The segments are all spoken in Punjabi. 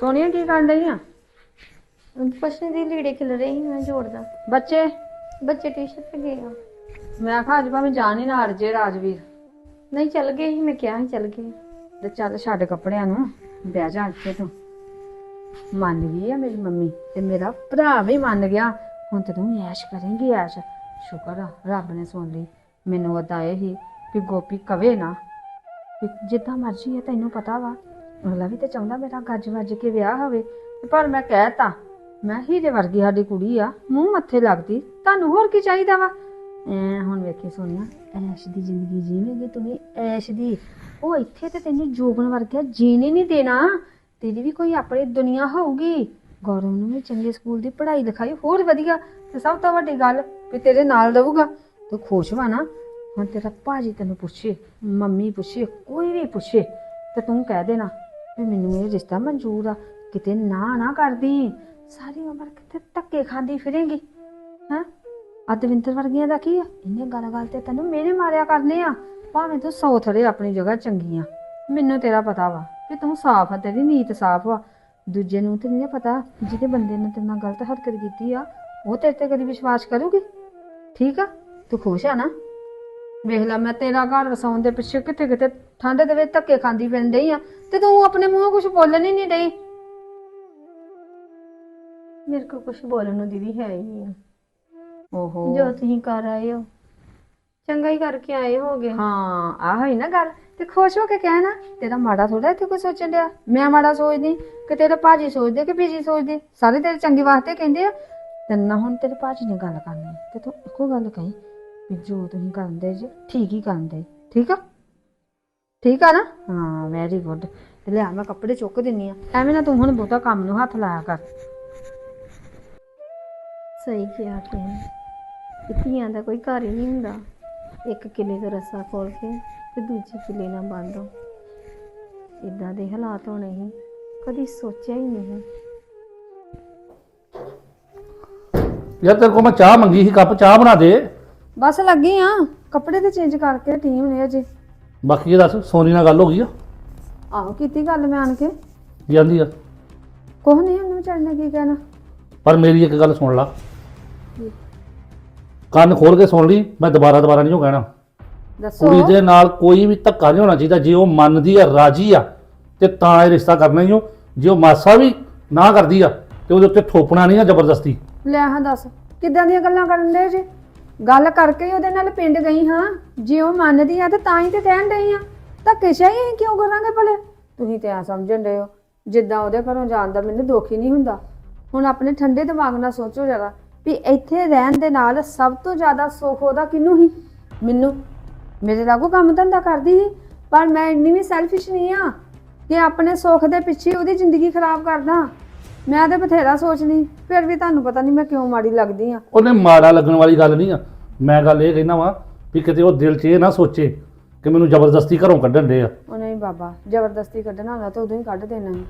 ਸੋਨੀਆ ਕੀ ਕਰਨ ਰਹੀ ਆ? ਪਛਨੇ ਦੀ ਲੀੜੇ ਖਿਲ ਰਹੇ ਮੈਂ ਜੋੜਦਾ ਬੱਚੇ? ਬੱਚੇ ਟਿਊਸ਼ਨ ਤੇ ਗਏ ਆ। ਮੈਂ ਆਖਾ ਅੱਜ ਭਾਵੇਂ ਜਾਣ ਹੀ ਨਾ ਅਰਜੇ ਰਾਜਵੀਰ। ਨਹੀਂ ਚੱਲ ਗਏ ਸੀ ਮੈਂ ਕਿਹਾ ਸੀ ਚੱਲ ਗਏ। ਤੇ ਚੱਲ ਛੱਡ ਕੱਪੜਿਆਂ ਨੂੰ ਬਹਿ ਜਾ ਇੱਥੇ ਤੂੰ। ਮੰਨ ਗਈ ਆ ਮੇਰੀ ਮੰਮੀ ਤੇ ਮੇਰਾ ਭਰਾ ਵੀ ਮੰਨ ਗਿਆ। ਹੁਣ ਤੇ ਤੂੰ ਐਸ਼ ਕਰੇਂਗੀ ਐਸ਼। ਸ਼ੁਕਰ ਆ ਰੱਬ ਨੇ ਸੁਣ ਲਈ। ਮੈਨੂੰ ਉਦਾਂ ਇਹ ਹੀ ਕਿ ਗੋਪੀ ਕਵੇ ਨਾ। ਵੀ ਜਿੱਦਾਂ ਮਰਜ਼ੀ ਹੈ, ਤੈਨੂੰ ਪਤਾ ਵਾ। ਅਗਲਾ ਵੀ ਤੇ ਚਾਹੁੰਦਾ ਮੇਰਾ ਗੱਜ ਵੱਜ ਕੇ ਵਿਆਹ ਹੋਵੇ। ਤੇ ਪਰ ਮੈਂ ਕਹਿਤਾ, ਮੈਂ ਹੀਰੇ ਵਰਗੀ ਸਾਡੀ ਕੁੜੀ ਆ, ਮੂੰਹ ਮੱਥੇ ਲੱਗਦੀ, ਤੁਹਾਨੂੰ ਹੋਰ ਕੀ ਚਾਹੀਦਾ ਵਾ? ਐ ਹੁਣ ਵੇਖੀ ਸੋਨੀਆ, ਐਸ਼ ਦੀ ਜ਼ਿੰਦਗੀ ਜੀਵੇਂਗੀ ਤੂੰ ਐਸ਼ ਦੀ। ਉਹ ਇੱਥੇ ਤੇ ਤੈਨੂੰ ਜੋਬਨ ਵਰਗਾ ਜੀਣੇ ਨਹੀਂ ਦੇਣਾ। ਤੇਰੀ ਵੀ ਕੋਈ ਆਪਣੀ ਦੁਨੀਆ ਹੋਊਗੀ। ਗੌਰਵ ਨੂੰ ਵੀ ਚੰਗੇ ਸਕੂਲ ਦੀ ਪੜ੍ਹਾਈ ਲਿਖਾਈ ਹੋਰ ਵਧੀਆ। ਤੇ ਸਭ ਤੋਂ ਵੱਡੀ ਗੱਲ ਵੀ ਤੇਰੇ ਨਾਲ ਰਹੂਗਾ। ਤੂੰ ਖੁਸ਼ ਵਾ ਨਾ? ਹੁਣ ਤੇਰਾ ਭਾਜੀ ਤੈਨੂੰ ਪੁੱਛੇ, ਮੰਮੀ ਪੁੱਛੇ, ਕੋਈ ਵੀ ਪੁੱਛੇ, ਤੇ ਤੂੰ ਕਹਿ ਦੇਣਾ ਵੀ ਮੈਨੂੰ ਇਹ ਰਿਸ਼ਤਾ ਮਨਜ਼ੂਰ ਆ, ਕਿਤੇ ਨਾ ਨਾ ਕਰਦੀ। ਸਾਰੀ ਉਮਰ ਕਿਤੇ ਧੱਕੇ ਖਾਂਦੀ ਫਿਰੇਂਗੀ? ਹੈਂ? ਅਦਵਿੰਦਰ ਵਰਗੀਆਂ ਦਾ ਕੀ ਆ? ਇਹਨੇ ਗੱਲ ਗੱਲ ਤੇ ਤੈਨੂੰ ਮੇਰੇ ਮਾਰਿਆ ਕਰਨੇ ਆ। ਭਾਵੇਂ ਤੂੰ ਸੌ ਥੜੇ ਆਪਣੀ ਜਗ੍ਹਾ ਚੰਗੀ ਆ ਮੈਨੂੰ ਤੇਰਾ ਪਤਾ ਵਾ ਕਿ ਤੂੰ ਸਾਫ਼ ਆ, ਤੇਰੀ ਨੀਤ ਸਾਫ਼ ਵਾ। ਦੂਜੇ ਨੂੰ ਤੇ ਨਹੀਂ ਪਤਾ, ਜਿਹਦੇ ਬੰਦੇ ਨੇ ਤੇਰੇ ਨਾਲ ਗਲਤ ਹਰਕਤ ਕੀਤੀ ਆ, ਉਹ ਤੇਰੇ ਤੇ ਕਦੀ ਵਿਸ਼ਵਾਸ ਕਰੂਗੀ? ਠੀਕ ਆ? ਤੂੰ ਖੁਸ਼ ਆ ਨਾ? ਵੇਖ ਲੈ ਮੈਂ ਤੇਰਾ ਘਰ ਵਸਾਉਣ ਦੇ ਪਿੱਛੇ ਕਿਤੇ ਕਿਤੇ ਠੰਡ ਦੇ ਵਿੱਚ ਧੱਕੇ ਖਾਂਦੀ ਫਿਰਨ ਡਈ ਆ ਤੇ ਤੂੰ ਆਪਣੇ ਮੂੰਹੋਂ ਕੁਝ ਬੋਲਣ ਹੀ ਨਹੀਂ ਡਈ। ਮੇਰੇ ਕੋਲ ਕੁਝ ਬੋਲਣ ਨੂੰ ਦੀਦੀ ਹੈ ਹੀ ਨਹੀਂ ਓਹੋ। ਜੋ ਤੁਸੀਂ ਕਰ ਆਏ ਹੋ ਚੰਗਾ ਹੀ ਕਰਕੇ ਆਏ ਹੋਗੇ। ਹਾਂ ਆਹ ਹੀ ਨਾ ਗੱਲ। ਤੇ ਖੁਸ਼ ਹੋ ਕੇ ਕਹਿਣਾ ਤੇਰਾ ਮਾੜਾ ਥੋੜਾ ਇੱਥੇ ਕੋਈ ਸੋਚਣ ਡਿਆ। ਮੈਂ ਮਾੜਾ ਸੋਚਦੀ ਕਿ ਤੇਰਾ ਭਾਜੀ ਸੋਚਦੇ ਕਿ ਬੀਜੀ ਸੋਚਦੇ ਸਾਰੇ ਤੇਰੇ ਚੰਗੇ ਵਾਸਤੇ ਕਹਿੰਦੇ ਆ। ਤੇ ਨਾ ਹੁਣ ਤੇਰੇ ਭਾਜੀ ਨੇ ਗੱਲ ਕਰਨੀ ਤੇ ਤੂੰ ਇੱਕੋ ਗੱਲ ਕਹੀਂ ਵੀ ਜੋ ਤੁਸੀਂ ਕਰਦੇ ਜੇ ਠੀਕ ਹੀ ਕਰਦੇ ਠੀਕ ਆ? ਠੀਕ ਆ ਨਾ? ਹਾਂ ਵੈਰੀ ਗੁੱਡ ਤੇ ਲਿਆ ਮੈਂ ਕੱਪੜੇ ਚੁੱਕ ਦਿੰਨੀ ਆ। ਐਵੇਂ ਨਾ ਤੂੰ ਹੁਣ ਬਹੁਤਾ ਕੰਮ ਨੂੰ ਹੱਥ ਲਾਇਆ ਕਰ। ਸਹੀ ਕਿਹਾ ਕਿ ਧੀਆਂ ਦਾ ਕੋਈ ਘਰ ਹੀ ਨਹੀਂ ਹੁੰਦਾ। ਇੱਕ ਕਿਲੇ ਦਾ ਰੱਸਾ ਖੋਲ ਕੇ ਤੇ ਦੂਜੇ ਕਿਲੇ ਨਾਲ ਬੰਨ੍ਹੋ ਇਦਾਂ ਦੇ ਹਾਲਾਤ ਹੋਣੇ ਸੀ। ਕਦੀ ਸੋਚਿਆ ਹੀ ਨਹੀਂ ਯਾਰ ਤੇਰੇ ਕੋਲ ਮੈਂ ਚਾਹ ਮੰਗੀ ਸੀ ਕੱਪ ਚਾਹ ਬਣਾ ਦੇ। ਬਸ ਲੱਗੀ ਆ ਕੱਪੜੇ ਤੇ ਚੇਂਜ ਕਰਕੇ ਟੀਮ ਨੇ ਅਜੇ। ਬਾਕੀ ਇਹ ਦੱਸ ਸੋਨੀ ਨਾਲ ਗੱਲ ਹੋ ਗਈ ਆ? ਆਹੋ ਕੀਤੀ ਗੱਲ ਮੈਂ ਆਣ ਕੇ। ਕੀ ਜਾਂਦੀ ਆ। ਕੁਛ ਨਹੀਂ ਉਹਨੂੰ ਚੜਨੇ ਕੀ ਕਹਿਣਾ। ਪਰ ਮੇਰੀ ਇੱਕ ਗੱਲ ਸੁਣ ਲਾ। ਕੰਨ ਖੋਲ ਕੇ ਸੁਣ ਲਈ ਮੈਂ ਦੁਬਾਰਾ ਦੁਬਾਰਾ ਨਹੀਂ ਉਹ ਕਹਿਣਾ। ਦੱਸੋ। ਕੁੜੀ ਦੇ ਨਾਲ ਕੋਈ ਵੀ ਧੱਕਾ ਨਹੀਂ ਹੋਣਾ ਚਾਹੀਦਾ ਜੇ ਉਹ ਮੰਨਦੀ ਆ ਰਾਜੀ ਆ ਤੇ ਤਾਂ ਇਹ ਰਿਸ਼ਤਾ ਕਰਨਾ ਹੀ ਹੋ ਜੇ ਉਹ ਮਾਸਾ ਵੀ ਨਾ ਕਰਦੀ ਆ ਤੇ ਉਹਦੇ ਉੱਤੇ ਥੋਪਣਾ ਨਹੀਂ ਆ ਜ਼ਬਰਦਸਤੀ। ਲੈ ਹਾਂ ਦੱਸ ਕਿੱਦਾਂ ਦੀਆਂ ਗੱਲਾਂ ਕਰਨ ਦੇ ਜੇ? ਗੱਲ ਕਰਕੇ ਹੀ ਉਹਦੇ ਨਾਲ ਪਿੰਡ ਗਈ ਹਾਂ। ਜੇ ਉਹ ਮੰਨਦੀ ਆ ਤੇ ਤਾਂ ਹੀ ਤੇ ਕਹਿਣ ਡਈ ਆ। ਧੱਕੇ ਸ਼ਾਹੀ ਅਸੀਂ ਕਿਉਂ ਕਰਾਂਗੇ ਭਲੇ? ਤੁਸੀਂ ਤੇ ਆ ਸਮਝਣ ਡਏ ਹੋ। ਜਿੱਦਾਂ ਉਹਦੇ ਘਰੋਂ ਜਾਣ ਦਾ ਮੈਨੂੰ ਦੁੱਖ ਹੀ ਨਹੀਂ ਹੁੰਦਾ। ਹੁਣ ਆਪਣੇ ਠੰਡੇ ਦਿਮਾਗ ਨਾਲ ਸੋਚੋ ਜਰਾ ਵੀ ਇੱਥੇ ਰਹਿਣ ਦੇ ਨਾਲ ਸਭ ਤੋਂ ਜ਼ਿਆਦਾ ਸੁੱਖ ਉਹਦਾ ਕਿਹਨੂੰ ਹੀ? ਮੈਨੂੰ, ਮੇਰੇ ਲਾਗੂ ਕੰਮ ਧੰਦਾ ਕਰਦੀ ਸੀ, ਪਰ ਮੈਂ ਇੰਨੀ ਵੀ ਸੈਲਫਿਸ਼ ਨਹੀਂ ਆ ਕਿ ਆਪਣੇ ਸੁੱਖ ਦੇ ਪਿੱਛੇ ਉਹਦੀ ਜ਼ਿੰਦਗੀ ਖਰਾਬ ਕਰਦਾ। ਮੈਂ ਤੇ ਬਥੇਰਾ ਸੋਚਦੀ ਫਿਰ ਵੀ ਤੁਹਾਨੂੰ ਪਤਾ ਨਹੀਂ ਮੈਂ ਕਿਉਂ ਮਾੜੀ ਲੱਗਦੀ ਆ। ਉਹਨੇ ਮਾੜਾ ਲੱਗਣ ਵਾਲੀ ਗੱਲ ਨਹੀਂ ਆ। ਮੈਂ ਗੱਲ ਇਹ ਕਹਿਣਾ ਵਾਂ ਵੀ ਕਿਤੇ ਉਹ ਦਿਲ 'ਚ ਇਹ ਨਾ ਸੋਚੇ ਕਿ ਮੈਨੂੰ ਜ਼ਬਰਦਸਤੀ ਘਰੋਂ ਕੱਢਣ ਦੇ ਆ। ਉਹ ਨਹੀਂ ਬਾਬਾ ਜ਼ਬਰਦਸਤੀ ਕੱਢਣਾ ਹੁੰਦਾ ਤਾਂ ਉਦੋਂ ਹੀ ਕੱਢ ਦੇਣਾ ਸੀ।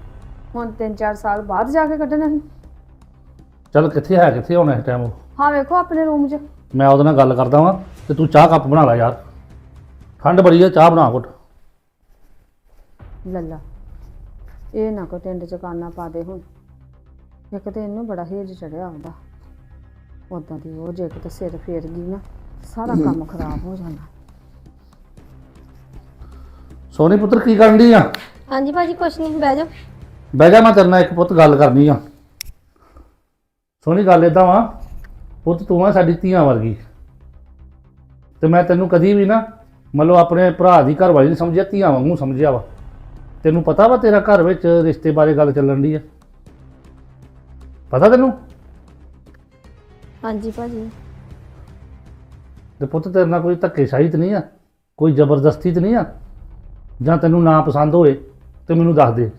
ਹੁਣ 3-4 ਸਾਲ ਬਾਅਦ ਜਾ ਕੇ ਕੱਢਣਾ ਸੀ। ਚੱਲ ਕਿੱਥੇ ਹੈ ਕਿੱਥੇ ਹੋਣਾ ਇਸ ਟਾਈਮ ਉਹ? ਹਾਂ ਵੇਖੋ ਆਪਣੇ ਰੂਮ 'ਚ। ਮੈਂ ਉਹਦੇ ਨਾਲ ਗੱਲ ਕਰਦਾ ਵਾਂ ਤੇ ਤੂੰ ਚਾਹ ਕੱਪ ਬਣਾ ਲੈ ਯਾਰ। ਠੰਡ ਬੜੀ ਆ ਚਾਹ ਬਣਾ ਘੁੱਟ। ਲੱਲਾ ਇਹ ਨਾ ਕੋ ਟਿੰਡ 'ਚ ਕਾਨਾ ਪਾ ਦੇ ਹੁਣ। ਇੱਕ ਤੇ ਇਹਨੂੰ ਬੜਾ ਹੇਜ ਚੜਿਆ ਹੁੰਦਾ ਉਦਾਂ ਦੀ ਉਹ ਜੇ ਕਿਤੇ ਸਿਰ ਫੇਰ ਗਈ ਨਾ ਸਾਰਾ ਕੰਮ ਖਰਾਬ ਹੋ ਜਾਣਾ ਸੋਨੀ ਪੁੱਤਰ ਕੀ ਕਰਨ ਦੀ ਆ? ਹਾਂਜੀ ਭਾਜੀ ਕੁਛ ਨਹੀਂ ਬਹਿ ਜਾਓ। ਬਹਿ ਜਾ ਮੈਂ ਤੇਰੇ ਨਾਲ ਇੱਕ ਪੁੱਤ ਗੱਲ ਕਰਨੀ ਆ। ਸੋਨੀ ਗੱਲ ਏਦਾਂ ਵਾ ਪੁੱਤ ਤੂੰ ਆ ਸਾਡੀ ਧੀਆਂ ਵਰਗੀ। ਤੇ ਮੈਂ ਤੈਨੂੰ ਕਦੀ ਵੀ ਨਾ ਮੰਨ ਲਓ ਆਪਣੇ ਭਰਾ ਦੀ ਘਰ ਵਾਲੀ ਨਹੀਂ ਸਮਝਿਆ ਧੀਆਂ ਵਾਂਗੂ ਸਮਝਿਆ ਵਾ। ਤੈਨੂੰ ਪਤਾ ਵਾ ਤੇਰਾ ਘਰ ਵਿੱਚ ਰਿਸ਼ਤੇ ਬਾਰੇ ਗੱਲ ਚੱਲਣ ਦੀ ਆ? ਪਤਾ ਤੈਨੂੰ? ਹਾਂਜੀ ਭਾਜੀ। ਤੇ ਪੁੱਤ ਤੇਰੇ ਨਾਲ ਕੋਈ ਧੱਕੇਸ਼ਾਹੀ ਤੇ ਨਹੀਂ ਆ? ਕੋਈ ਜ਼ਬਰਦਸਤੀ ਤੇ ਨਹੀਂ ਆ? ਜਾਂ ਤੈਨੂੰ ਨਾ ਪਸੰਦ ਹੋਏ ਤੇ ਮੈਨੂੰ ਦੱਸ ਦੇ।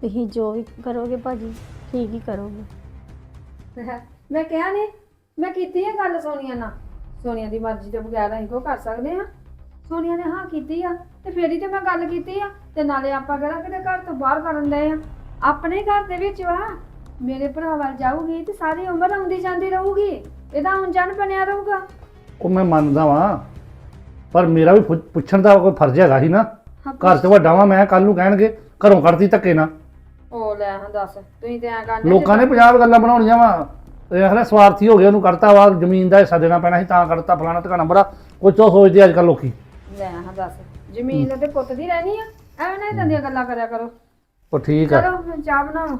ਤੁਸੀਂ ਜੋ ਵੀ ਕਰੋਗੇ ਭਾਜੀ ਠੀਕ ਹੀ ਕਰੋਗੇ। ਮੈਂ ਕਿਹਾ ਨਹੀਂ ਮੈਂ ਕੀਤੀ ਹੈ ਗੱਲ ਸੋਨੀਆ ਨਾਲ। ਸੋਨੀਆ ਦੀ ਮਰਜ਼ੀ ਤੋਂ ਬਗੈਰ ਅਸੀਂ ਕੋ ਕਰ ਸਕਦੇ ਹਾਂ। ਸੋਨੀਆ ਨੇ ਹਾਂ ਕੀਤੀ ਆ ਤੇ ਫੇਰ ਹੀ ਤੇ ਮੈਂ ਗੱਲ ਕੀਤੀ ਆ ਤੇ ਨਾਲੇ ਆਪਾਂ ਕਿਹੜਾ ਕਿਤੇ ਘਰ ਤੋਂ ਬਾਹਰ ਕਰਨ ਦੇ ਆ। ਆਪਣੇ ਘਰ ਦੇ ਵਿੱਚ ਵਾ ਮੇਰੇ ਭਰਾ ਵੱਲ ਜਾਊਗੀ ਤੇ ਸਾਰੀ ਉਮਰ ਆਉਂਦੀ ਜਾਂਦੀ ਰਹੂਗੀ। ਇਹਦਾ ਹੁਣ ਜਨ ਬਣਿਆ ਰਹੂਗਾ। ਉਹ ਮੈਂ ਮੰਨਦਾ ਵਾਂ ਪਰ ਮੇਰਾ ਵੀ ਪੁੱਛ- ਪੁੱਛਣ ਦਾ ਕੋਈ ਫਰਜ਼ ਹੈਗਾ ਸੀ ਨਾ। ਹਾਂ, ਘਰ 'ਚ ਵੱਡਾ ਵਾਂ ਮੈਂ ਕੱਲ ਨੂੰ ਕਹਿਣਗੇ ਘਰੋਂ ਕੱਢਦੀ ਧੱਕੇ ਨਾ ਉਹ ਲੈ ਹਾਂ ਦੱਸ ਤੁਸੀਂ ਤੇ ਐ ਕਰਨੇ ਲੋਕਾਂ ਨੇ 50 ਗੱਲਾਂ ਬਣਾਉਣੀਆਂ ਵਾ। ਇਹ ਆਖਣਾ ਸਵਾਰਥੀ ਹੋ ਗਿਆ ਉਹਨੂੰ ਕੱਢਤਾ ਵਾ ਜ਼ਮੀਨ ਦਾ ਹਿੱਸਾ ਦੇਣਾ ਪੈਣਾ ਸੀ ਤਾਂ ਕੱਢਤਾ ਫਲਾਣਾ ਟਿਕਾਣਾ ਬੜਾ ਕੁਝ ਉਹ ਸੋਚਦੇ ਅੱਜ ਕੱਲ ਲੋਕੀ। ਲੈ ਹਾਂ ਦੱਸ। ਜ਼ਮੀਨ ਤੇ ਪੁੱਤ ਦੀ ਰਹਿਣੀ ਆ ਐਵੇਂ ਨਾ ਇਦਾਂ ਦੀਆਂ ਗੱਲਾਂ ਕਰਿਆ ਕਰੋ। ਉਹ ਠੀਕ ਆ। ਚਲੋ ਹੁਣ ਚਾਹ ਬਣਾਓ।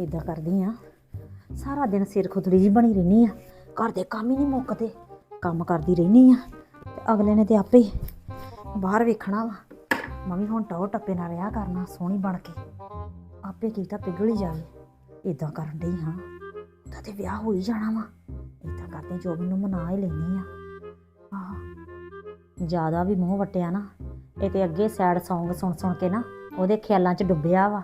ਇਦਾਂ ਕਰਦੀ ਆ ਸਾਰਾ ਦਿਨ ਸਿਰ ਖੁਦੜੀ ਜੀ ਬਣੀ ਰਹਿਨੀ ਆ ਘਰ ਦੇ ਕੰਮ ਹੀ ਨਹੀਂ ਮੁੱਕਦੇ ਕੰਮ ਕਰਦੀ ਰਹਿਨੀ ਆ ਤੇ ਅਗਲੇ ਨੇ ਤੇ ਆਪੇ ਬਾਹਰ ਵੇਖਣਾ ਵਾ। ਮੈਂ ਵੀ ਹੁਣ ਟੌਰ ਟੱਪੇ ਨਾਲ ਵਿਆਹ ਕਰਨਾ, ਸੋਹਣੀ ਬਣ ਕੇ। ਆਪੇ ਕੀਤਾ ਪਿਘਲ ਹੀ ਜਾਵੇ। ਇਦਾਂ ਕਰਨ ਡਈ ਹਾਂ। ਉਹਦਾ ਤੇ ਵਿਆਹ ਹੋ ਹੀ ਜਾਣਾ ਵਾ। ਇਦਾਂ ਕਰਦੇ ਜੋ ਮੈਨੂੰ ਮਨਾ ਹੀ ਲੈਣੀ ਆ। ਆਹ, ਜ਼ਿਆਦਾ ਵੀ ਮੂੰਹ ਵਟਿਆ ਨਾ। ਇਹ ਤੇ ਅੱਗੇ ਸੈਡ Song ਸੁਣ ਸੁਣ ਕੇ ਨਾ ਉਹਦੇ ਖਿਆਲਾਂ 'ਚ ਡੁੱਬਿਆ ਵਾ।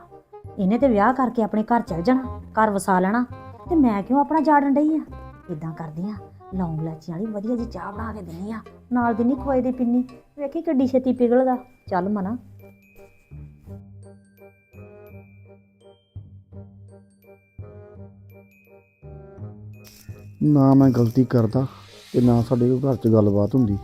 ਇਹਨੇ ਤੇ ਵਿਆਹ ਕਰਕੇ ਆਪਣੇ ਘਰ ਚੱਲ ਜਾਣਾ, ਘਰ ਵਸਾ ਲੈਣਾ। ਤੇ ਮੈਂ ਕਿਉਂ ਆਪਣਾ ਜਾੜਨ ਡਈ ਆ? ਇਦਾਂ ਕਰਦੀ ਆ। ਲੌਂਗ ਲਾਚੀਆਂ ਵਾਲੀ, ਵਧੀਆ ਜੀ ਚਾਹ ਬਣਾ ਕੇ ਦਿੰਨੀ ਆ। ਨਾਲ ਦਿੰਨੀ ਖੋਏ ਦੀ ਪਿੰਨੀ। ਵੇਖੀ ਕਿੱਡੀ ਛੇਤੀ ਪਿਘਲਦਾ ਚੱਲ ਮਨਾ। ਨਾ ਮੈਂ ਗਲਤੀ ਕਰਦਾ ਤੇ ਨਾ ਸਾਡੇ ਕੋਈ ਘਰ 'ਚ ਗੱਲਬਾਤ ਹੁੰਦੀ।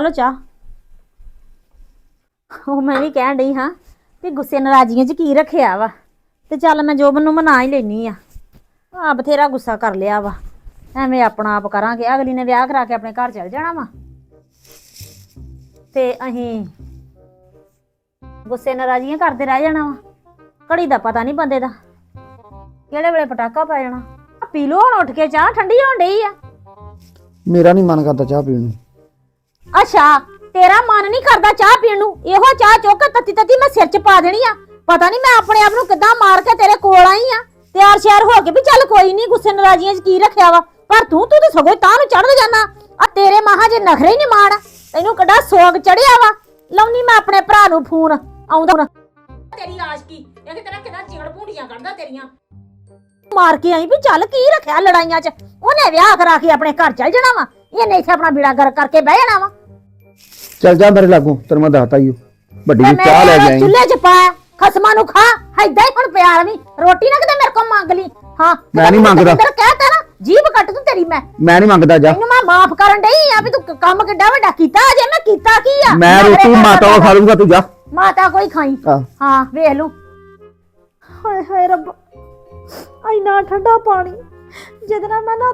ਆ ਲੋ ਚਾਹ। ਉਹ ਮੈਂ ਵੀ ਕਹਿਣ ਡਈ ਹਾਂ ਵੀ ਗੁੱਸੇ ਨਾਰਾਜ਼ੀਆਂ 'ਚ ਕੀ ਰੱਖਿਆ ਵਾ। ਤੇ ਚੱਲ ਮੈਂ ਜੋਬਨ ਨੂੰ ਮਨਾ ਹੀ ਲੈਣੀ ਆ। ਆ ਬਥੇਰਾ ਗੁੱਸਾ ਕਰ ਲਿਆ ਵਾ। ਐਵੇਂ ਆਪਣਾ ਆਪ ਕਰਾਂਗੇ। ਅਗਲੀ ਨੇ ਵਿਆਹ ਕਰਾ ਕੇ ਆਪਣੇ ਘਰ ਚਲ ਜਾਣਾ ਵਾ। ਤੇ ਅਸੀਂ ਗੁੱਸੇ ਨਾਰਾਜ਼ੀਆਂ ਕਰਦੇ ਰਹਿ ਜਾਣਾ ਵਾ। ਘੜੀ ਦਾ ਪਤਾ ਨਹੀਂ ਬੰਦੇ ਦਾ ਕਿਹੜੇ ਵੇਲੇ ਪਟਾਕਾ ਪੈ ਜਾਣਾ। ਪੀ ਲੋ ਹੁਣ ਉੱਠ ਕੇ ਚਾਹ ਠੰਡੀ ਹੋਣ ਡਈ ਆ। ਮੇਰਾ ਨਹੀਂ ਮਨ ਕਰਦਾ ਚਾਹ ਪੀਣ ਨੂੰ। ਅੱਛਾ ਤੇਰਾ ਮਨ ਨਹੀਂ ਕਰਦਾ ਚਾਹ ਪੀਣ ਨੂੰ? ਇਹੋ ਚਾਹ ਚੁੱਕ ਤੱਤੀ ਤੱਤੀ ਮੈਂ ਸਿਰ 'ਚ ਪਾ ਦੇਣੀ ਆ। ਪਤਾ ਨਹੀਂ ਮੈਂ ਆਪਣੇ ਆਪ ਨੂੰ ਕਿੱਦਾਂ ਮਾਰ ਕੇ ਤੇਰੇ ਕੋਲ ਆਈ ਆ। ਤਿਆਰ ਸ਼ਿਆਰ ਹੋ ਕੇ ਵੀ ਚੱਲ ਕੋਈ ਨਹੀਂ ਗੁੱਸੇ ਨਾਰਾਜ਼ੀਆਂ 'ਚ ਕੀ ਰੱਖਿਆ ਵਾ? ਪਰ ਤੂੰ ਤੂੰ ਤੇ ਸਗੋਂ ਤਾਂ ਨੂੰ ਚੜ੍ਹਦ ਜਾਣਾ ਆ ਤੇਰੇ ਮਹਾ ਜੇ ਨਖਰੇ ਹੀ ਨਹੀਂ ਮਾਣ ਤੈਨੂੰ ਕਿੱਡਾ ਸੋਗ ਚੜਿਆ ਵਾ। ਲਾਉਣੀ ਮੈਂ ਆਪਣੇ ਭਰਾ ਨੂੰ ਫੋਨ ਆਉਂਦਾ ਤੇਰੀ ਆਸ਼ਕੀ ਇਹ ਤੇਰਾ ਕਿਦਾਂ ਚਿੜ ਭੂੰਡੀਆਂ ਕੱਢਦਾ ਤੇਰੀਆਂ। ਮਾਰ ਕੇ ਆਈ ਵੀ ਚੱਲ ਕੀ ਰੱਖਿਆ ਲੜਾਈਆਂ 'ਚ? ਉਹਨੇ ਵਿਆਹ ਕਰਾ ਕੇ ਆਪਣੇ ਘਰ ਚੱਲ ਜਾਣਾ ਵਾ। ਇਹਨੇ ਇੱਥੇ ਆਪਣਾ ਬੀੜਾ ਗਰ ਕਰਕੇ ਬਹਿ ਜਾਣਾ ਵਾ। ਚੱਲ ਜਾ ਮੇਰੇ ਲਾਗੋਂ ਤੈਨੂੰ ਮੈਂ ਦੱਸਤਾ ਹੀ ਵੱਡੀ ਚਾਹ ਲੈ ਆਈ। ਚੁੱਲ੍ਹੇ 'ਚ ਪਾ ਖਸਮਾਂ ਨੂੰ ਖਾ ਏਦਾਂ ਹੀ ਹੁਣ ਪਿਆਰ ਵੀ। ਰੋਟੀ ਨਾ ਕਿਤੇ ਮੇਰੇ ਕੋਲ ਮੰਗ ਲਈ। ਹਾਂ ਮੈਂ ਨਹੀਂ ਮੰਗਦਾ। ਤੇਰਾ ਕਹਿਤਾ ਨਾ ਜੀਭ ਕੱਟ ਤੂੰ ਤੇਰੀ ਮੈਂ। ਮੈਂ ਨਹੀਂ ਮੰਗਦਾ ਜਾ। ਮੈਂ ਮਾਫ ਕਰਨ ਡਈ ਆ ਵੀ ਤੂੰ ਕੰਮ ਕਿੱਡਾ ਵੱਡਾ ਕੀਤਾ ਅਜੇ ਮੈਂ ਕੀਤਾ ਕੀ ਆ? ਮੈਂ ਰੋਟੀ ਮਾਤਾ ਕੋਲ ਖਾ ਲੂੰਗਾ ਤੂੰ ਜਾ। ਮਾਤਾ ਕੋਈ ਖਾਈ। ਹਾਂ। ਵੇਖ ਲੂ ਹਾਏ ਹਾਏ ਰੱਬ। ਇੰਨਾ ਠੰਡਾ ਪਾਣੀ। ਜਿਹਦੇ ਨਾਲ ਮੈਂ ਨਾ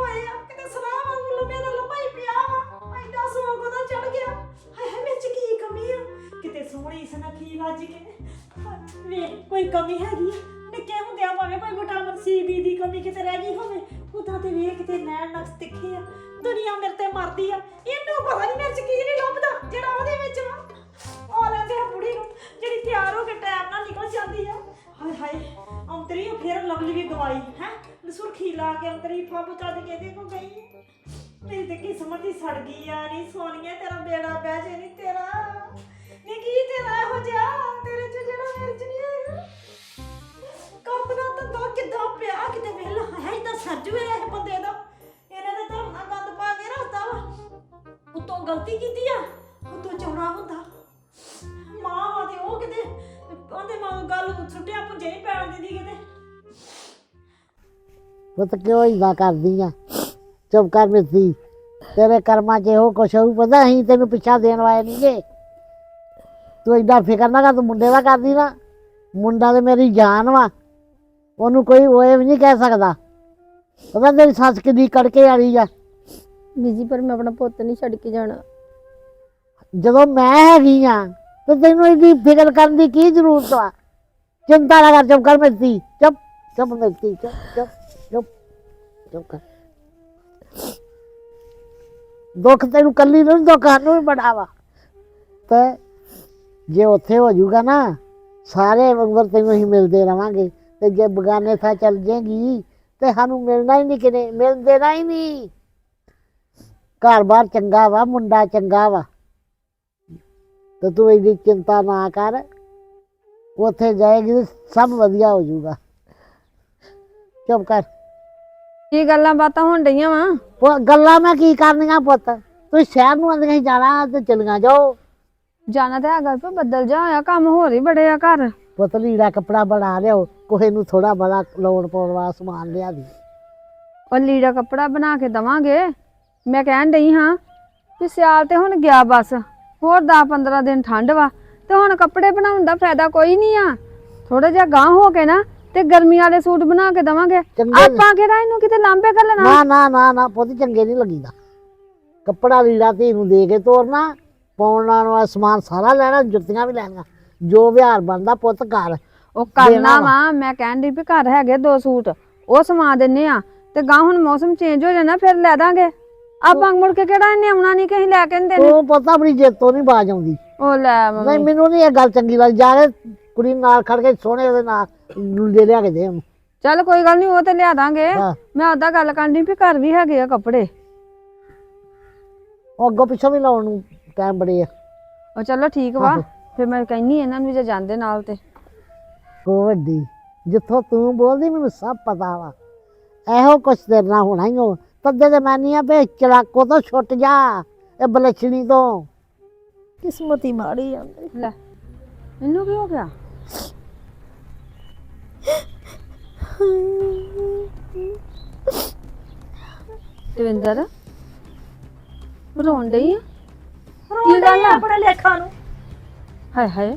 ਹੋਏ ਆ ਕਿਤੇ ਸਲਾਹ ਵਾਂਗੂ ਲੰਮੇ ਦਾ ਲੰਮਾ ਹੀ ਪਿਆ ਵਾ, ਐਡਾ ਸੋਗ ਉਹਦਾ ਚੜ ਗਿਆ। ਹਾਏ ਹਾਏ, ਵਿੱਚ ਕੀ ਕਮੀ ਆ? ਕਿਤੇ ਸੋਹਣੀ ਸੁਨੱਖੀ ਲੱਜ ਕੇ। ਵੇ ਕੋਈ ਕਮੀ ਹੈਗੀ ਨਿੱਕੇ ਹੁੰਦਿਆਂ ਭਾਵੇਂ ਕੋਈ ਵਿਟਾਮਿਨ ਸੀ, ਬੀ ਦੀ ਕਮੀ ਕਿਤੇ ਰਹਿ ਗਈ ਹੋਵੇ, ਉਦਾਂ ਤੇ ਵੇਖ ਕਿਤੇ ਨੈਣ ਨਕਸ ਤਿੱਖੇ ਆ। ਦੁਨੀਆ ਮੇਰੇ ਤੇ ਮਰਦੀ ਆ। ਇਹਨੂੰ ਪਤਾ ਨਹੀਂ ਮੇਰੇ ਚ ਕੀ ਨਹੀਂ ਲੱਭਦਾ, ਜਿਹੜਾ ਉਹਦੇ ਵਿੱਚ ਵਾ। ਆ ਲੈਂਦੇ ਆ ਬੁੜੀ ਨੂੰ, ਜਿਹੜੀ ਤਿਆਰ ਹੋ ਕੇ ਟਾਈਮ ਨਾਲ ਨਿਕਲ ਜਾਂਦੀ ਆ। ਹਾਏ ਹਾਏ, ਅੰਤਰੀ ਫੇਰ ਲਵਲੀ ਵੀ ਗਵਾਈ ਹੈ? ਸੁਰਖੀ ਲਾ ਕੇ ਅੰਤਰੀ ਫੱਬ ਚੱਜ ਕੇ ਇਹਦੇ ਕੋ ਗਈ। ਮੇਰੀ ਤੇ ਕਿਸਮਤ ਹੀ ਸੜ ਗਈ ਆ ਨਹੀਂ ਸੋਨੀਆ, ਤੇਰਾ ਬੇੜਾ ਬਹਿ ਜੇ ਨਹੀਂ ਤੇਰਾ। ਨਹੀਂ ਕੀ ਤੇਰਾ ਇਹੋ ਜਿਹਾ? ਤੇਰੇ ਚ ਜਿਹੜਾ ਮੇਰੇ ਚ ਨਹੀਂ ਹੈਗਾ ਕੰਮ ਦਾ ਕਿੱਦਾਂ ਪਿਆ? ਕਿਤੇ ਵੇਲਾ ਹੈ ਇਦਾਂ ਸਰਜੂਏ ਇਹ ਬੰਦੇ ਦਾ। ਇਹਨੇ ਤੇ ਧਰਮ ਨਾਲ ਗੰਦ ਪਾ ਕੇ ਰੱਖਤਾ ਵਾ। ਉਤੋਂ ਗਲਤੀ ਕੀਤੀ ਆ? ਉਤੋਂ ਚੌੜਾ ਹੁੰਦਾ। ਉਹਦੇ ਮਾਂ ਗੱਲ ਸੁੱਟਿਆ ਪੁੰਜੇ ਨਹੀਂ ਪੈਣ ਦਿੰਦੀ ਕਿਤੇ। ਪੁੱਤ ਕਿਉਂ ਇਦਾਂ ਕਰਦੀ ਆ? ਚੁੱਪ ਕਰ ਮਿੱਤੀ ਤੇਰੇ ਕਰਮਾਂ 'ਚ ਇਹੋ ਕੁਛ ਹੋਊ ਪਤਾ ਅਸੀਂ ਤੈਨੂੰ ਪਿੱਛਾ ਦੇਣ ਵਾਲੇ ਨਹੀਂਗੇ ਤੂੰ ਏਡਾ ਫਿਕਰ ਨਾ ਕਰ ਤੂੰ ਮੁੰਡੇ ਦਾ ਕਰਦੀ ਨਾ। ਮੁੰਡਾ ਤੇ ਮੇਰੀ ਜਾਨ ਵਾ। ਉਹਨੂੰ ਕੋਈ ਓਏ ਵੀ ਨਹੀਂ ਕਹਿ ਸਕਦਾ। ਪਤਾ ਤੇਰੀ ਸੱਸ ਕਿੰਨੀ ਕੜਕੇ ਵਾਲੀ ਆ। ਬੀਜੀ ਪਰ ਮੈਂ ਆਪਣਾ ਪੁੱਤ ਨਹੀਂ ਛੱਡ ਕੇ ਜਾਣਾ। ਜਦੋਂ ਮੈਂ ਹੈਗੀ ਆ ਤੇ ਤੈਨੂੰ ਇਹਦੀ ਫਿਕਰ ਕਰਨ ਦੀ ਕੀ ਜ਼ਰੂਰਤ ਆ? ਚਿੰਤਾ ਨਾ ਕਰ, ਚੁੱਪ ਕਰ ਮਿੱਤੀ ਚੁੱਪ ਚੁੱਪ ਮਿੱਤੀ ਚੁੱਪ ਚੁੱਪ ਚੁੱਪ ਚੁੱਪ ਕਰ। ਦੁੱਖ ਤੈਨੂੰ ਕੱਲੀ ਨੂੰ ਦੁੱਖ ਸਾਨੂੰ ਵੀ ਬੜਾ ਵਾ। ਤੇ ਜੇ ਉੱਥੇ ਹੋ ਜਾਊਗਾ ਨਾ, ਸਾਰੇ ਉਮਰ ਤੈਨੂੰ ਅਸੀਂ ਮਿਲਦੇ ਰਵਾਂਗੇ। ਤੇ ਜੇ ਬਗਾਨੇ ਥਾਂ ਚੱਲ ਜਾਏਗੀ, ਤੇ ਸਾਨੂੰ ਮਿਲਣਾ ਹੀ ਨਹੀਂ ਕਿਨੇ ਮਿਲ ਦੇਣਾ ਹੀ ਨਹੀਂ ਘਰ-ਬਾਰ ਚੰਗਾ ਵਾ, ਮੁੰਡਾ ਚੰਗਾ ਵਾ। ਤੇ ਤੂੰ ਇਹਦੀ ਚਿੰਤਾ ਨਾ ਕਰ। ਉੱਥੇ ਜਾਏਗੀ ਤੇ ਸਭ ਵਧੀਆ ਹੋ ਜਾਊਗਾ। ਚੁੱਪ ਕਰ। ਕੀ ਗੱਲਾਂ ਬਾਤਾਂ ਹੋਣ ਡਈਆਂ ਵਾ? ਪੁ- ਗੱਲਾਂ ਮੈਂ ਕੀ ਕਰਨੀਆਂ ਪੁੱਤ? ਤੂੰ ਸ਼ਹਿਰ ਨੂੰ ਆਂਦੀਆਂ ਸੀ ਜਾਣਾ ਤੇ ਚਲੀਆਂ ਜਾਓ। ਜਾਣਾ ਤਾਂ ਹੈਗਾ ਪਰ ਬੱਦਲ ਜਾ ਹੋਇਆ ਕੰਮ ਹੋਰ ਹੀ ਬੜੇ ਆ ਘਰ। ਪੁੱਤ ਲੀੜਾ ਕੱਪੜਾ ਬਣਾ ਲਿਓ ਕੋਹੇ ਨੂੰ ਥੋੜਾ ਬੜਾ ਲੋੜ ਪਾਉਣ ਵਾਲਾ ਸਮਾਨ ਲਿਆ ਦੀ। ਉਹ ਲੀੜਾ ਕੱਪੜਾ ਬਣਾ ਕੇ ਦਵਾਂਗੇ। ਮੈਂ ਕਹਿਣ ਡਈ ਹਾਂ ਵੀ ਸਿਆਲ ਤੇ ਹੁਣ ਗਿਆ ਬਸ। ਹੋਰ 10-15 ਦਿਨ ਠੰਡ ਵਾ ਤੇ ਹੁਣ ਕੱਪੜੇ ਬਣਾਉਣ ਦਾ ਫਾਇਦਾ ਕੋਈ ਨਹੀਂ ਆ। ਥੋੜਾ ਜਿਹਾ ਗਾਂ ਹੋ ਕੇ ਨਾ ਤੇ ਗਰਮੀ ਵਾਲੇ ਸੂਟ ਬਣਾ ਕੇ ਦਵਾਂਗੇ। ਚੰਗੇ ਆਪਾਂ ਕਿਹੜਾ ਇਹਨੂੰ ਕਿਤੇ ਲਾਂਬੇ ਘੱਲਣਾ ਨਾ ਨਾ ਨਾ ਨਾ ਪੁੱਤ ਚੰਗੇ ਨਹੀਂ ਲੱਗੀਦਾ। ਕੱਪੜਾ ਲੀੜਾ ਧੀ ਨੂੰ ਦੇ ਕੇ ਤੋਰਨਾ ਪਾਉਣ ਨਾਲ ਵਾਲਾ ਸਮਾਨ ਸਾਰਾ ਲੈਣਾ ਜੁੱਤੀਆਂ ਵੀ ਲੈਣੀਆਂ। ਜੋ ਵਿਹਾਰ ਬਣਦਾ ਪੁੱਤ ਘਰ। ਉਹ ਕਰਨਾ ਦੇਣਾ ਵਾ। ਮੈਂ ਕਹਿਣ ਡਈ ਵੀ ਘਰ ਹੈਗੇ ਦੋ ਸੂਟ ਉਹ ਸਮਾ ਦਿੰਨੇ ਆ। ਤੇ ਗਾਂ ਹੁਣ ਮੌਸਮ ਚੇਂਜ ਹੋ ਜਾਣਾ ਫਿਰ ਲੈ ਦਾਂਗੇ। ਆਪਾਂ ਮੁੜ ਕੇ ਕਿਹੜਾ ਇਹਨੇ ਆਉਣਾ ਨਹੀਂ ਕਹੀਂ ਲੈ ਕੇ ਨੀ ਦੇਣੇ। ਤੂੰ ਪੁੱਤ ਆਪਣੀ ਜੇਤੋਂ ਨਹੀਂ ਬਾਜ ਆਉਂਦੀ। ਉਹ ਲੈ ਨਹੀਂ ਮੰਮੀ ਮੈਨੂੰ ਨਹੀਂ ਇਹ ਗੱਲ ਚੰਗੀ ਲੱਗਦੀ। ਜਾ ਕੇ ਕੁੜੀ ਨੂੰ ਨਾਲ ਖੜ ਕੇ ਸੋਹਣੇ ਉਹਦੇ ਨਾਲ ਲੁੱਲੇ ਲਿਆ ਕੇ ਦੇ ਉਹਨੂੰ। ਚੱਲ ਕੋਈ ਗੱਲ ਨਹੀਂ ਉਹ ਤੇ ਲਿਆ ਦਾਂਗੇ। ਹਾਂ। ਮੈਂ ਉਹਦਾ ਗੱਲ ਕਰਨੀ ਵੀ ਘਰ ਵੀ ਹੈਗੇ ਆ ਕੱਪੜੇ। ਉਹ ਅੱਗੋਂ ਪਿੱਛੋਂ ਵੀ ਲਾਉਣ ਨੂੰ ਟਾਈਮ ਬੜੇ ਆ। ਉਹ ਚਲੋ ਠੀਕ ਵਾ। ਆਹੋ। ਫਿਰ ਮੈਂ ਕਹਿੰਨੀ ਇਹਨਾਂ ਨੂੰ ਵੀ ਜੇ ਜਾਂਦੇ ਨਾਲ ਤੇ। ਕੋ ਵੱਡੀ ਜਿੱਥੋਂ ਤੂੰ ਬੋਲਦੀ ਮੈਨੂੰ ਸਭ ਪਤਾ ਵਾ। ਇਹੋ ਕੁਛ ਤੇਰੇ ਨਾਲ ਹੋਣਾ ਹੀ ਹੋ ਤੱਦੇ ਤੇ ਮੈਂ ਨਹੀਂ ਆ ਵੀ ਚਲਾਕੋ ਤੋਂ ਛੁੱਟ ਜਾ ਇਹ ਬਲਛਣੀ ਤੋਂ। ਕਿਸਮਤ ਹੀ ਮਾੜੀ ਆ ਮੇਰੀ। ਲੈ ਇਹਨੂੰ ਕੀ ਹੋ ਗਿਆ? ਦਵਿੰਦਰ ਰੋਣ ਡਈ ਆ? ਕੀ ਗੱਲ ਆ? ਆਪਣੇ ਲੇਖਾਂ ਨੂੰ। ਹਾਏ ਹਾਏ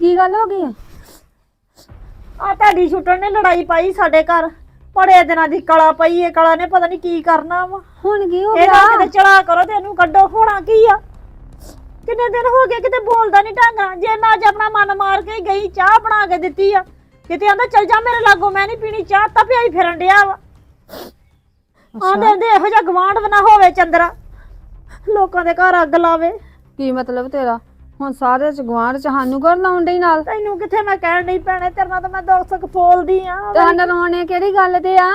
ਕੀ ਗੱਲ ਹੋ ਗਈ ਆ? ਆ ਤੁਹਾਡੀ ਛੁੱਟਣ ਨੇ ਲੜਾਈ ਪਾਈ ਸਾਡੇ ਘਰ। ਬੜੇ ਦਿਨਾਂ ਦੀ ਕਲਾ ਪਈ ਏ ਕਲਾ ਨੇ ਪਤਾ ਨਹੀਂ ਕੀ ਕਰਨਾ ਵਾ। ਹੁਣ ਕੀ ਹੋ ਇਹਦਾ ਗਿਆ ਕਿਤੇ ਚੜਾ ਕਰੋ ਤੇ ਇਹਨੂੰ ਕੱਢੋ। ਹੋਣਾ ਕੀ ਆ? ਕਿੰਨੇ ਦਿਨ ਹੋ ਗਏ ਕਿਤੇ ਬੋਲਦਾ ਨਹੀਂ ਢੰਗਾ ਜੇ ਮੈਂ ਅੱਜ ਆਪਣਾ ਮਨ ਮਾਰ ਕੇ ਗਈ ਚਾਹ ਬਣਾ ਕੇ ਦਿੱਤੀ ਆ। ਕਿਤੇ ਆਂਦਾ ਚੱਲ ਜਾ ਮੇਰੇ ਲਾਗੋ ਮੈਂ ਨਹੀਂ ਪੀਣੀ ਚਾਹ। ਤਾਂ ਪਿਆਈ ਫਿਰਨ ਡਿਆ ਵਾ। ਆਂਦੇ ਆਂਦੇ ਇਹੋ ਜਿਹਾ ਗਵਾਂਢ ਬਣਾ ਹੋਵੇ ਚੰਦਰਾ। ਲੋਕਾਂ ਦੇ ਘਰ ਅੱਗ ਲਾਵੇ। ਕੀ ਮਤਲਬ ਤੇਰਾ? ਹੁਣ ਸਾਰੇ ਚ ਗਵਾਂਢ ਚ ਸਾਨੂੰ ਘਰ ਲਾਉਣ ਡਈ ਨਾਲ? ਤੈਨੂੰ ਕਿੱਥੇ ਮੈਂ ਕਹਿਣ ਨਹੀਂ ਪੈਣੇ ਤੇਰੇ ਨਾਲ ਤਾਂ ਮੈਂ ਦੁੱਖ ਸੁੱਖ ਫੋਲਦੀ ਆ। ਤੇ ਸਾਨੂੰ ਰੋਣੇ ਕਿਹੜੀ ਗੱਲ ਤੇ ਆ?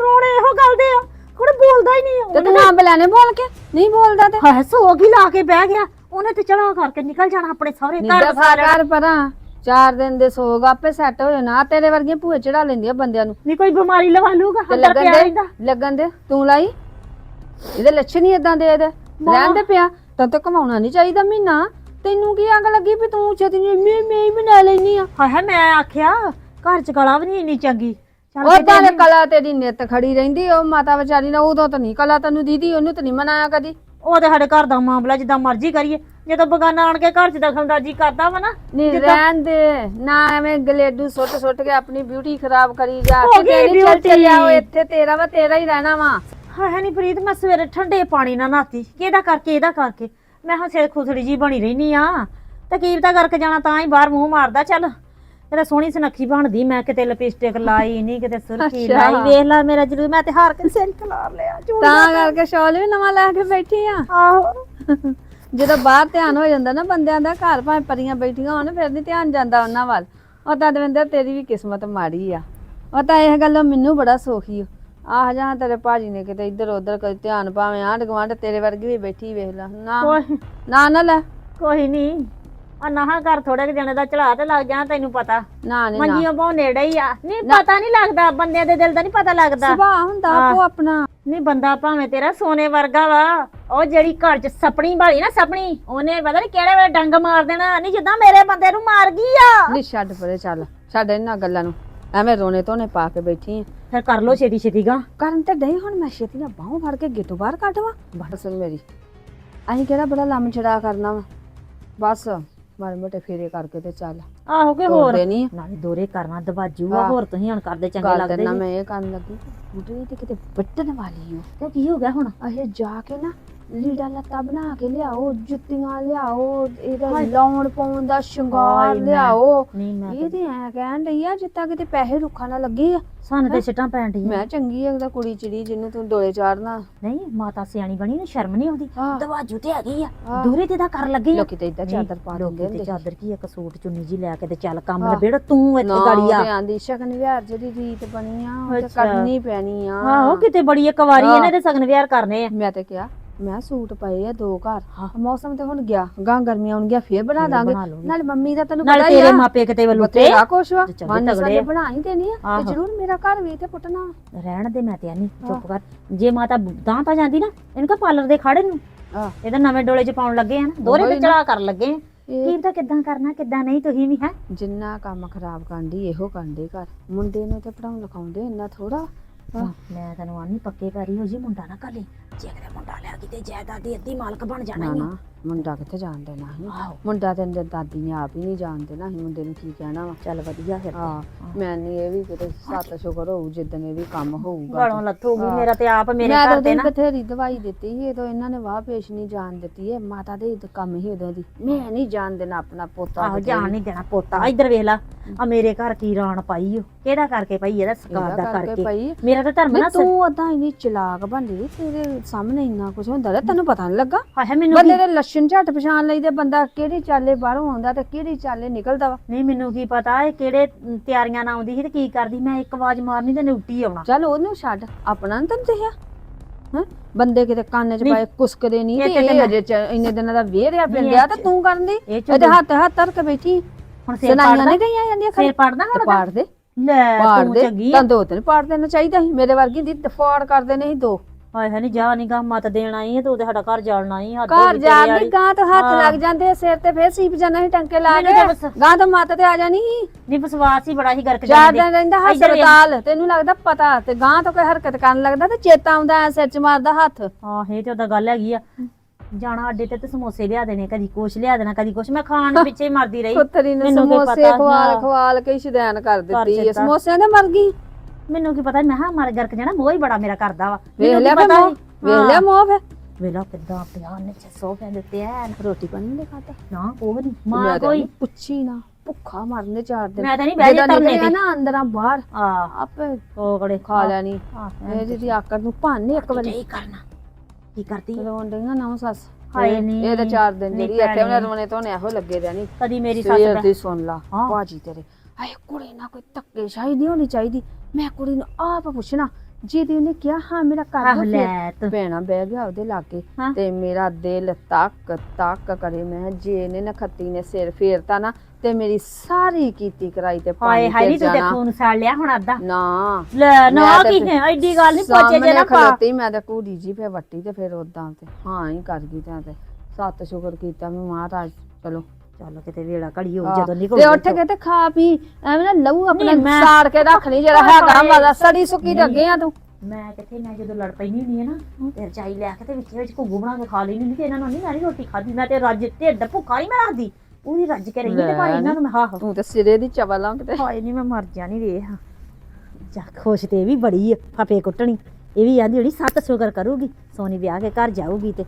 ਰੋਣੇ ਇਹੋ ਗੱਲ ਦੇ ਆ। ਹੁਣ ਬੋਲਦਾ ਹੀ ਨਹੀਂ ਤੇ ਤੂੰ ਲੈਣੇ ਬੋਲ ਕੇ। ਨਹੀਂ ਬੋਲਦਾ ਤੇ। ਹਾਏ ਸੋਗ ਹੀ ਲਾ ਕੇ ਬਹਿ ਗਿਆ। ਉਹਨੇ ਤੇ ਚੜਾ ਕਰਕੇ ਨਿਕਲ ਜਾਣਾ ਆਪਣੇ ਸਹੁਰੇ ਘਰ ਕਰ ਪਰਾਂ। ਚਾਰ ਦਿਨ ਦੇ ਸੋਗ ਆਪੇ ਸੈੱਟ ਹੋ ਜਾਣਾ ਤੇਰੇ ਵਰਗੀਆਂ ਭੂਏ ਚੜਾ ਲੈਂਦੀਆਂ ਬੰਦਿਆਂ ਨੂੰ। ਨਹੀਂ ਕੋਈ ਬਿਮਾਰੀ ਲਵਾ ਲੂਗਾ ਅੰਦਰ ਲੱਗਣ ਪਿਆ ਦੇ ਰਹਿੰਦਾ। ਲੱਗਣ ਦੇ। ਤੂੰ ਲਾਈ? ਇਹਦੇ ਲੱਛਣ ਹੀ ਇਦਾਂ ਦੇ ਇਹਦੇ। ਰਹਿਣ ਦੇ ਪਿਆ। ਤਾਂ ਤੇ ਕਮਾਉਣਾ ਨਹੀਂ ਚਾਹੀਦਾ ਮਹੀਨਾ। ਤੈਨੂੰ ਕੀ ਅੱਗ ਲੱਗੀ ਵੀ ਤੂੰ ਛੇਤੀ ਨੂੰ ਮੈਂ ਮੈਂ ਹੀ ਬਣਾ ਲੈਣੀ ਆ। ਹਾਏ ਹਾਏ ਮੈਂ ਆਖਿਆ ਘਰ ਚ ਗਲਾ ਵੀ ਨਹੀਂ ਇੰਨੀ ਚੰਗੀ। ਚੱਲ ਉਹ ਕਿਤੇ ਤਾਂ ਕਲਾ ਤੇਰੀ ਨਿੱਤ ਖੜੀ ਰਹਿੰਦੀ ਉਹ ਮਾਤਾ ਵਿਚਾਰੀ ਨੇ ਉਦੋਂ ਤਾਂ ਨਹੀਂ ਕਲਾ ਤੈਨੂੰ ਦੀਦੀ ਉਹਨੂੰ ਤਾਂ ਨਹੀਂ ਮਨਾਇਆ ਕਦੀ। ਉਹ ਤੇ ਸਾਡੇ ਘਰ ਦਾ ਮਾਮਲਾ ਜਿੱਦਾਂ ਮਰਜ਼ੀ ਕਰੀਏ। ਜਦੋਂ ਬਗਾਨਾ ਆਣ ਕੇ ਘਰ ਚ ਦਖਲਅੰਦਾਜ਼ੀ ਕਰਦਾ ਵਾ ਨਾ ਨਹੀਂ ਰਹਿਣ ਦੇ ਨਾ ਐਵੇਂ ਗਲੇਡੂ ਸੁੱਟ ਸੁੱਟ ਕੇ ਆਪਣੀ ਬਿਊਟੀ ਖਰਾਬ ਕਰੀ ਜਾ ਹੋ ਕਿਤੇ ਨਹੀਂ ਚੱਲ beauty। ਚੱਲਿਆ ਉਹ ਇੱਥੇ ਤੇਰਾ ਵਾ ਤੇਰਾ ਹੀ ਰਹਿਣਾ ਵਾ। ਹਾਏ ਹਾਏ ਨਹੀਂ ਪ੍ਰੀਤ ਮੈਂ ਸਵੇਰੇ ਠੰਡੇ ਪਾਣੀ ਨਾਲ ਨਹਾਤੀ। ਕਿਹਦਾ ਕਰਕੇ ਇਹਦਾ ਕਰਕੇ। ਮੈਂ ਹਾਂ ਸਿਰ ਖੁਸੜੀ ਜੀ ਬਣੀ ਰਹਿਨੀ ਆ। ਤੇ ਕੀਪਤਾ ਕਰਕੇ ਜਾਣਾ ਤਾਂ ਹੀ ਬਾਹਰ ਮੂੰਹ ਮਾਰਦਾ ਚੱਲ। ਇਹਦਾ ਸੋਹਣੀ ਸੁਨੱਖੀ ਬਣਦੀ ਮੈਂ ਕਿਤੇ ਲਿਪਸਟਿਕ ਲਾਈ ਨਹੀਂ ਕਿਤੇ ਸੁਰਖੀ। ਲਾਈ। ਵੇਖ ਲੈ ਮੇਰਾ ਜਰੂਰ ਮੈਂ ਤੇ ਹਾਰ ਕੇ ਸਿਰ ਖਲਾਰ ਲਿਆ ਤਾਂ ਕਰਕੇ ਸ਼ਾਲ ਵੀ ਨਵਾਂ ਲੈ ਕੇ ਬੈਠੀ ਆ। ਆਹੋ। ਜਦੋਂ ਬਾਹਰ ਧਿਆਨ ਹੋ ਜਾਂਦਾ ਨਾ ਬੰਦਿਆਂ ਦਾ ਘਰ ਭਾਵੇਂ ਪਰੀਆਂ ਬੈਠੀਆਂ ਹੋਣ ਫਿਰ ਨਹੀਂ ਧਿਆਨ ਜਾਂਦਾ ਉਹਨਾਂ ਵੱਲ। ਉਹ ਤਾਂ ਦਵਿੰਦਰ ਤੇਰੀ ਵੀ ਕਿਸਮਤ ਮਾੜੀ ਆ। ਉਹ ਤਾਂ ਇਹ ਗੱਲੋਂ ਮੈਨੂੰ ਬੜਾ ਸੋਖੀ ਆਹ ਜਾਂ ਤੇਰੇ ਭਾਜੀ ਨੇ ਕਿਤੇ ਇੱਧਰ ਉੱਧਰ ਕੋਈ ਧਿਆਨ ਭਾਵੇਂ ਆਂਢ ਗੁਆਂਢ ਤੇਰੇ ਵਰਗੀ ਵੀ ਬੈਠੀ ਵੇਖ ਲੈ। ਨਾ ਕੋਈ ਨਾ ਨਾ ਲੈ। ਕੋਈ ਨਹੀਂ। ਆ ਨਹਾ ਘਰ ਥੋੜੇ ਕਿ ਜਣੇ ਦਾ ਚੜਾ ਤੇ ਲੱਗ ਜਾਣਾ ਤੈਨੂੰ ਪਤਾ। ਨਾ ਨਹੀਂ ਨਾ। ਮੰਜੀਆਂ ਬਹੁ ਨੇੜੇ ਹੀ ਆ। ਨਹੀਂ ਪਤਾ ਨਹੀਂ ਲੱਗਦਾ ਬੰਦਿਆਂ ਦੇ ਦਿਲ ਦਾ ਨਹੀਂ ਪਤਾ ਲੱਗਦਾ। ਸੁਭਾਅ ਹੁੰਦਾ ਆਪੋ ਆਪਣਾ। ਨਹੀਂ ਬੰਦਾ ਭਾਵੇਂ ਤੇਰਾ ਸੋਨੇ ਵਰਗਾ ਵਾ ਉਹ ਜਿਹੜੀ ਘਰ 'ਚ ਸਪਣੀ ਵਾਲੀ ਨਾ ਸਪਣੀ ਉਹਨੇ ਪਤਾ ਨਹੀਂ ਕਿਹੜੇ ਵੇਲੇ ਡੰਗ ਮਾਰ ਦੇਣਾ। ਨਹੀਂ ਜਿੱਦਾਂ ਮੇਰੇ ਬੰਦੇ ਨੂੰ ਮਾਰ ਗਈ ਆ। ਨਹੀਂ ਛੱਡ ਪਰੇ ਚੱਲ। ਛੱਡ ਇਹਨਾਂ ਗੱਲਾਂ ਨੂੰ। ਐਵੇਂ ਰੋਣੇ ਧੋਣੇ ਪਾ ਕੇ ਬੈਠੀ ਆ। ਫਿਰ ਕਰ ਲੋ ਛੇਤੀ ਛੇਤੀ ਗਾ। ਕਰਨ ਤੇ ਡਈ ਹੁਣ ਮੈਂ ਛੇਤੀ ਨਾਲ ਬਾਹੋਂ ਫੜ ਕੇ ਗੇਟੋਂ ਬਾਹਰ ਕੱਢਵਾ ਬੜ ਸੁਣ ਮੇਰੀ। ਅਸੀਂ ਕਿਹੜਾ ਬੜਾ ਲੰਮ ਛੜਾ ਕਰਨਾ ਵਾ। ਬਸ ਮਾੜੇ ਮੋਟੇ ਫੇਰੇ ਕਰਕੇ ਤੇ ਚੱਲ। ਆਹੋ ਕਿ ਹੋਰ? ਤੋਰਦੇ ਨਹੀਂ ਨਾਲੇ ਦੋਰੇ ਕਰਨਾ ਦਵਾਜੂ ਆ ਆਹ। ਹੋਰ ਤੁਸੀਂ ਹੁਣ ਕਰਦੇ ਚੰਗੇ ਗੱਲ ਲੱਗਦੇ ਕਰਨਾ ਜੀ। ਮੈਂ ਇਹ ਕਰਨ ਲੱਗੀ। ਬੁੱਢੀ ਤੇ ਕਿਤੇ ਵੱਟਣ ਵਾਲੀ ਓ। ਤੇ ਕੀ ਹੋ ਗਿਆ ਹੁਣ? ਅਹੇ ਜਾ ਕੇ ਨਾ ਲੀੜਾ ਲੱਤਾ ਬਣਾ ਕੇ ਲਿਆਓ ਜੁੱਤੀਆਂ ਲਿਆਓ ਇਹਦਾ ਲਾਉਣ ਪਾਉਣ ਦਾ ਸ਼ਿੰਗਾਰ ਹਾਏ ਮੈਂ- ਲਿਆਓ ਨਹੀਂ ਮੈਂ ਇਹ ਤੇ ਐ ਕਹਿਣ ਰਹੀ ਆ ਜਿੱਦਾਂ ਕਿਤੇ ਪੈਸੇ ਰੁੱਖਾਂ ਨਾਲ ਲੱਗੇ ਆ ਸਾਨੂੰ ਤੇ ਛਟਾਂ ਪੈਣ ਢੀਆਂ ਮੈਂ ਚੰਗੀ ਆ ਉਹਦਾ ਕੁੜੀ ਚਿੜੀ ਜਿਹਨੂੰ ਤੂੰ ਡੋਲੇ ਚਾੜਨਾ ਨਹੀਂ ਮਾਤਾ ਸਿਆਣੀ ਬਣੀ ਨੂੰ ਸ਼ਰਮ ਨਹੀਂ ਆਉਂਦੀ ਹਾਂ। ਦਵਾਜੂ ਤੇ ਹੈਗੀ ਆ ਹਾਂ। ਦੂਰੇ ਤੇ ਦਾ ਕਰ ਲੱਗੇ ਆ ਲੋਕੀ ਤੇ ਇਦਾਂ ਚਾਦਰ ਪਾ ਲੋਕੀ ਦਿੰਦੇ ਤੇ ਹੁੰਦੇ। ਚਾਦਰ ਕੀ ਇੱਕ ਸੂਟ ਚੁੰਨੀ ਜੀ ਲੈ ਕੇ ਤੇ ਚੱਲ ਕੰਮ ਹਾਂ। ਨਿਬੇੜ ਤੂੰ ਇੱਥੇ ਨਾ ਗਾੜੀ ਆ ਆਂਦੀ ਸ਼ਗਨ ਵਿਹਾਰ ਜਿਹੜੀ ਰੀਤ ਬਣੀ ਆ ਉਹ ਤੇ ਅੱਛਾ। ਕਰਨੀ ਪੈਣੀ ਆ ਆਹੋ ਕਿਤੇ ਬੜੀ ਇੱਕ ਵਾਰੀ ਹਾਂ। ਇਹਨੇ ਤੇ ਸਗਨ ਵਿਆਹ ਕਰਨੇ ਆ ਮੈਂ ਤੇ ਕਿਹਾ ਮੈਂ ਸੂਟ ਪਏ ਆ ਦੋ ਘਰ। ਹਾਂ। ਮੌਸਮ ਤੇ ਹੁਣ ਗਿਆ। ਗਾਂ ਗਰਮੀਆਂ ਆਉਣਗੀਆਂ ਫੇਰ ਬਣਾ ਫੇਰ ਦਾਂਗੇ। ਬਣਾ। ਨਾਲ ਮੰਮੀ ਦਾ ਤੈਨੂੰ ਨਾਲ ਪਤਾ ਹੀ ਤੇਰੇ ਆ। ਮਾਪੇ ਕਿਤੇ ਵੱਲੋਂ ਤੇ ਬਥੇਰਾ ਕੁਛ ਵਾ। ਤੇ ਚੰਗੇ ਮਨ ਤਗੜੇ। ਸਾਡੇ ਆ। ਬਣਾ ਹੀ ਦੇਣੀ ਆ। ਆਹੋ। ਤੇ ਜ਼ਰੂਰ ਮੇਰਾ ਘਰ ਵੀ ਤੇ ਪੁੱਟਣਾ ਰਹਿਣ ਦੇ ਮੈਂ ਤੇ ਨਹੀਂ ਚੁੱਪ ਕਰ। ਜੇ ਮਾਤਾ ਤਾਂ ਤਾਂ ਜਾਂਦੀ ਨਾ ਇਹਨੂੰ ਕਹ ਪਾਰਲਰ ਦੇ ਖਾੜੇ ਨੂੰ ਆਹ। ਇਹਦਾ ਨਵੇਂ ਡੋਲੇ ਚ ਪਾਉਣ ਲੱਗੇ ਆ ਨਾ। ਦੋਰੇ ਉਹੀ ਤੇ ਨਾ। ਚੜਾ ਕਰਨ ਲੱਗੇ ਆ। ਇਹ ਕੀ ਤਾਂ ਕਿੱਦਾਂ ਕਰਨਾ ਕਿੱਦਾਂ ਨਹੀਂ ਤੁਸੀਂ ਵੀ ਹੈ। ਜਿੰਨਾ ਕੰਮ ਖਰਾਬ ਕਰਦੀ ਇਹੋ ਕਰਦੀ ਘਰ। ਮੁੰਡੇ ਨੂੰ ਤੇ ਪੜਾਉਣ ਲਿਖਾਉਂਦੇ ਇੰਨਾ ਥੋੜਾ ਮੈਂ ਤੈਨੂੰ ਆਨੀ ਪੱਕੇ ਪੈਰੀ ਹੋ ਜੀ ਮੁੰਡਾ ਨਾ ਕੱਲੇ ਜੇ ਕਿਤੇ ਮੁੰਡਾ ਕਿਤੇ ਜਾਇਦਾਦ ਦੀ ਅੱਧੀ ਮਾਲਕ ਬਣ ਜਾਣਾ ਹੀ ਨਾ ਮੁੰਡਾ ਕਿੱਥੇ ਜਾਣ ਦੇਣਾ ਸੀ? ਆਹੋ। ਮੁੰਡਾ ਤੇ ਇਹਦੇ ਦਾਦੀ ਨੇ ਆਪ ਹੀ ਨਹੀਂ ਜਾਣ ਦੇਣਾ ਸੀ ਮੁੰਡੇ ਨੂੰ ਕੀ ਕਹਿਣਾ ਵਾ? ਚੱਲ ਵਧੀਆ ਫਿਰ ਹਾਂ ਮੈਂ ਨਹੀਂ ਇਹ ਵੀ ਕਿਤੇ ਸੱਤ ਸ਼ੁਕਰ ਹੋਊ ਜਿੱਦਣ ਇਹ ਵੀ ਕੰਮ ਹੋਊਗਾ ਗਲੋਂ ਲੱਥੂਗੀ। ਮੇਰਾ ਤੇ ਆਪ ਮੇਰੇ ਮੈਂ ਘਰ ਤਾਂ ਤੇ ਉਹਦੀ ਨਾ। ਬਥੇਰੀ ਦਵਾਈ ਦਿੱਤੀ ਸੀ ਉਦੋਂ ਇਹਨਾਂ ਨੇ ਵਾਹ ਪੇਸ਼ ਨਹੀਂ ਜਾਣ ਦਿੱਤੀ ਹੈ ਮਾਤਾ ਦੇ ਤਾਂ ਕੰਮ ਹੀ ਉਦੋਂ ਦੀ। ਮੈਂ ਨਹੀਂ ਜਾਣ ਦੇਣਾ ਆਪਣਾ ਪੋਤਾ ਆਹੋ ਕਿਤੇ। ਜਾਣ। ਨਹੀਂ ਦੇਣਾ ਪੋਤਾ। ਇੱਧਰ ਵੇਖ ਲਾ ਆ ਮੇਰੇ ਘਰ ਕੀ ਰਾਣ ਪਾਈ ਓ। ਕਿਹਦਾ ਕਰਕੇ ਪਈ ਇਹਦਾ ਸਕਾਰ ਇਹਦਾ ਦਾ ਕਰਕੇ ਮੇਰਾ ਤਾਂ ਧਰਮ ਨਾ ਨਹੀਂ ਤੂੰ ਓਦਾਂ ਇੰਨੀ ਚਲਾਕ ਬਣਦੀ ਤੇਰੇ ਸਾਹਮਣੇ ਇੰਨਾ ਕੁਝ ਹੁੰਦਾ ਰਿਹਾ ਤੈਨੂੰ ਪਤਾ ਨਹੀਂ ਲੱਗਾ? ਹਾਏ ਮੈਨੂੰ ਬੰਦੇ ਦੇ ਲੱਛਣ ਝੱਟ ਪਛਾਣ ਲਈਦੇ ਬੰਦਾ ਕਿਹੜੀ ਚਾਲੇ ਬਾਹਰੋਂ ਆਉਂਦਾ ਤੇ ਕਿਹੜੀ ਚਾਲੇ ਨਿਕਲਦਾ ਵਾ? ਨਹੀਂ ਮੈਨੂੰ ਕੀ ਪਤਾ ਇਹ ਕਿਹੜੇ ਤਿਆਰੀਆਂ ਨਾਲ ਆਉਂਦੀ ਸੀ ਤੇ ਕੀ ਕਰਦੀ ਮੈਂ ਇੱਕ ਆਵਾਜ਼ ਮਾਰਨੀ ਤੇ ਨੁੱਟੀ ਆਉਣਾ। ਚੱਲ ਉਹਨੂੰ ਛੱਡ ਆਪਣਾ ਨੀ ਤੈਨੂੰ ਦਿਖਿਆ ਹਾਂ? ਬੰਦੇ ਕਿਤੇ ਕੰਨ 'ਚ ਨਹੀਂ। ਪਾਏ ਕੁਸਕਦੇ ਨਹੀਂ ਇਹ ਤੇ ਇਹ ਮੈਂ- ਅਜੇ ਚ- ਇੰਨੇ ਦਿਨਾਂ ਦਾ ਵੇਰਿਆ ਇਹ ਤੇ ਤੂੰ ਕਰਨ ਦੀ? ਇਹ ਇਹਦੇ ਹੱਥ ਹੱਥ ਧਰ ਕੇ ਬੈਠੀ। ਹੁਣ ਸਿਰ ਸੁਣਾਈਆਂ ਪਾੜਦਾ ਨਹੀਂ ਗਈਆਂ ਜਾਂਦੀਆਂ ਸਿਰ ਪਾੜਦਾ ਤੇ ਉਹਦਾ? ਪਾੜ ਦੇ। ਲੈ ਪਾੜ ਤੂੰ ਦੇ। ਚੰਗੀ ਆ। ਤਾਂ ਦੋ ਤਿੰਨ ਪਾੜ ਦੇਣਾ ਚਾਹੀਦਾ ਸੀ। ਮੇਰੇ ਵਰਗੀ ਦੀ ਦਫਾੜ ਕਰ ਦੇਣੇ ਸੀ ਦੋ। ਹਾਏ ਹਾਏ ਨਹੀਂ ਜਾ ਨਹੀਂ ਗਾ ਮਤ ਦੇਣ ਆਈ ਹੈ ਤੂੰ ਤੇ ਸਾਡਾ ਘਰ ਜਾਲਣਾ ਹੀ ਹੱਦ ਹੋ ਘਰ ਗਈ ਤੇਰੇ ਵਾਲੀ। ਗਾਂ ਤੋਂ ਹੱਥ ਹਾਂ। ਲੱਗ ਜਾਂਦੇ ਸਿਰ ਤੇ ਫੇਰ ਸੀਪ ਜਾਣਾ ਸੀ ਟੰਕੇ ਲਾ ਮੈਨੂੰ ਕੇ ਤਾਂ ਬਸ- ਗਾਂ ਤੋਂ ਮੱਤ ਤੇ ਆ ਜਾਣੀ ਸੀ ਨਹੀਂ ਵਿਸ਼ਵਾਸ ਹੀ ਬੜਾ ਹੀ ਗਰਕ ਜਾਂਦੇ ਦਿਨ ਰਹਿੰਦਾ ਇੱਧਰ ਵੇਖ। ਹਸਪਤਾਲ ਤੈਨੂੰ ਲੱਗਦਾ ਪਤਾ ਤੇ ਗਾਂ ਤੋਂ ਕੋਈ ਹਰਕਤ ਕਰਨ ਲੱਗਦਾ ਤੇ ਚੇਤਾ ਆਉਂਦਾ ਐ ਸਿਰ ਚ ਮਾਰਦਾ ਹੱਥ ਹਾਂ ਇਹ ਤੇ ਉਹਦਾ ਗੱਲ ਹੈਗੀ ਆ ਜਾਣਾ ਅੱਡੇ ਤੇ ਤੇ ਸਮੋਸੇ ਲਿਆ ਦੇਣੇ ਕਦੀ ਕੁਛ ਲਿਆ ਦੇਣਾ ਕਦੀ ਕੁਛ ਮੈਂ ਖਾਣ ਪਿੱਛੇ ਹੀ ਮਰਦੀ ਰਹੀ ਪੁੱਤਰੀ ਨੇ ਮੈਨੂੰ ਕੀ ਸਮੋਸੇ ਪਤਾ, ਖਵਾਲ ਹਾਂ। ਖਵਾਲ ਕੇ ਸ਼ਦੈਨ ਕਰ ਦਿੱਤੀ ਦਿੱਤਾ। ਸਮੋਸਿਆਂ ਦੇ ਮਰ ਗਈ ਮੈਨੂੰ ਕੀ ਪਤਾ ਮੈਂ ਹਾਂ ਮਰ ਗਰਕ ਜਾਣਾ ਮੋਹ ਹੀ ਬੜਾ ਮੇਰਾ ਕਰਦਾ ਵਾ। ਵੇਖ ਲਿਆ ਪਤਾ? ਵੇਖ ਲਿਆ ਮੋਹ ਫੇ ਵੇਲਾ ਕਿੱਦਾਂ ਪਿਆ ਨੇ ਸੋਫੇ ਦੇ ਉੱਤੇ ਐਨ ਰੋਟੀ ਪਾਣੀ ਨਹੀਂ ਖਾਦਾ ਨਾ ਉਹ ਨਹੀਂ ਮੈਂ ਕੋਈ ਪੁੱਛੀ ਨਾ ਭੁੱਖਾ ਮਰਨ ਦੇ ਚਾਰ ਦਿਨ। ਮੈਂ ਤਾਂ ਨਹੀਂ ਬਹਿ ਜਾ ਜਦੋਂ ਧਰਨੇ ਨਿਕਲਿਆ ਤੇ। ਨਾ ਅੰਦਰਾਂ ਬਾਹਰ ਆ ਆਪੇ ਉਹ ਕੜੇ ਖਾ। ਲੈਣੀ। ਇਹ ਜਿਹਦੀ ਆਕੜ ਨੂੰ ਭੰਨ ਇੱਕ ਵਾਰੀ। ਕੀ ਕਰਨਾ। ਕੀ ਕਰਦੀ ਰੋਣ ਡਈਆਂ ਨਾ ਸੱਸ। ਹਾਏ ਨੀ, ਇਹ ਤਾਂ ਚਾਰ ਦਿਨ ਜਿਹੜੀ ਇੱਥੇ। ਉਹਨੇ ਰੋਣੇ ਤੋਂ ਇਹੋ ਲੱਗੇ ਰਹਿਣੀ। ਕਦੀ ਮੇਰੀ ਸੱਸ ਦਾ ਸੁਣ ਲਾ। ਬਾਜੀ ਤੇਰੇ। ਆਏ ਕੁੜੀ ਨਾਲ ਕੋਈ ਧੱਕੇ ਸ਼ਾਹੀ ਨਹੀਂ ਹੋਣੀ ਚਾਹੀਦੀ। ਮੈਂ ਕੁੜੀ ਨੂੰ ਆਪ ਪੁੱਛਣਾ ਜਿਹਦੀ ਉਹਨੇ ਕਿਹਾ ਹਾਂ ਮੇਰਾ ਕਰ ਆਹ ਦੋ ਲੈ ਤੂੰ ਭੈਣਾ ਬਹਿ ਗਿਆ ਉਹਦੇ ਲਾਗੇ ਹਾਂ। ਤੇ ਮੇਰਾ ਦਿਲ ਤੱਕ ਤੱਕ ਕਰੇ। ਮੈਂ ਜੇ ਇਹਨੇ ਨਖੱਤੀ ਨੇ ਸਿਰ ਫੇਰਤਾ ਨਾ ਤੇ ਮੇਰੀ ਸਾਰੀ ਕੀਤੀ ਕਰਾਈ ਤੇ ਹਾਏ ਪਾਣੀ ਹਾਏ ਤੇ ਨੀ ਤੂੰ ਤੇ ਜਾਣਾ ਖੂਨ ਸਾੜ ਲਿਆ ਹੁਣ ਅੱਧਾ। ਨਾ। ਲੈ ਨਾ ਮੈਂ ਤਾਂ ਕੀ ਹੈ ਐਡੀ ਗੱਲ ਨਹੀਂ ਪੋਚੇ ਜੇ ਸਾਹਮਣੇ ਨਾ ਪਾ ਖਲੋਤੀ ਮੈਂ ਤਾਂ ਕੁੜੀ ਜੀ ਫੇ ਵੱਟੀ ਤੇ ਫਿਰ ਉਦਾਂ ਤੇ। ਹਾਂ ਹੀ ਕਰ ਗਈ ਤਾਂ ਤੇ। ਸੱਤ ਸ਼ੁਕਰ ਕੀਤਾ ਮੈਂ ਮਹਾਰਾਜ ਚਲੋ। ਚੱਲ ਕਿਤੇ ਵੇਲਾ ਘੜੀ ਹੋ ਆਹ, ਜਦੋਂ ਨਿਕਲ ਤੇ ਉੱਠ ਕੇ ਤੇ ਖਾ ਪੀ ਐਵੇਂ ਨਾ ਲਹੂ ਆਪਣਾ ਨਹੀਂ, ਮੈਂ- ਸਾੜ ਕੇ ਰੱਖ ਲਈ ਜਿਹੜਾ ਆਹ ਹੈਗਾ ਹਾਏ। ਮਜ਼ਾ ਸੜੀ ਸੁੱਕੀ ਤੇ ਅੱਗੇ ਆ ਤੂੰ। ਮੈਂ ਕਿੱਥੇ ਮੈਂ ਜਦੋਂ ਲੜ ਪੈਣੀ ਹੁੰਦੀ ਹੈ ਨਾ ਤੇ ਰਜਾਈ ਲੈ ਕੇ ਤੇ ਵਿੱਚ ਵਿੱਚ ਘੁੱਗੂ ਬਣਾ ਕੇ ਖਾ ਲੈਣੀ ਹੁੰਦੀ ਤੇ ਇਹਨਾਂ ਨੂੰ ਨਹੀਂ ਮੈਂ ਨੀ ਰੋਟੀ ਖਾਦੀ ਮੈਂ ਤੇ ਰੱਜ ਢਿੱਡ ਭੁੱਖਾ ਨਹੀਂ ਮੈਂ ਰੱਖਦੀ। ਪੂਰੀ ਰੱਜ ਕੇ ਰਹੀ ਤੇ ਭਾਈ ਇਹਨਾਂ ਨੂੰ ਮੈਂ ਹਾਂ ਹਾਂ ਤੂੰ ਤੇ ਸਿਰੇ ਦੀ ਚਵਲ ਆ ਕਿਤੇ। ਹਾਏ ਨਹੀਂ ਮੈਂ ਮਰ ਜਾਣੀ ਵੇਖ ਜਾ ਖੁਸ਼ ਤੇ ਵੀ ਬੜੀ ਆ ਫਪੇ ਕੁੱਟਣੀ। ਇਹ ਵੀ ਆਂਦੀ ਜਿਹੜੀ ਸੱਤ ਸ਼ੁਕਰ ਕਰੂਗੀ ਸੋਨੀ ਵਿਆਹ ਕੇ ਘਰ ਜਾਊਗੀ ਤੇ।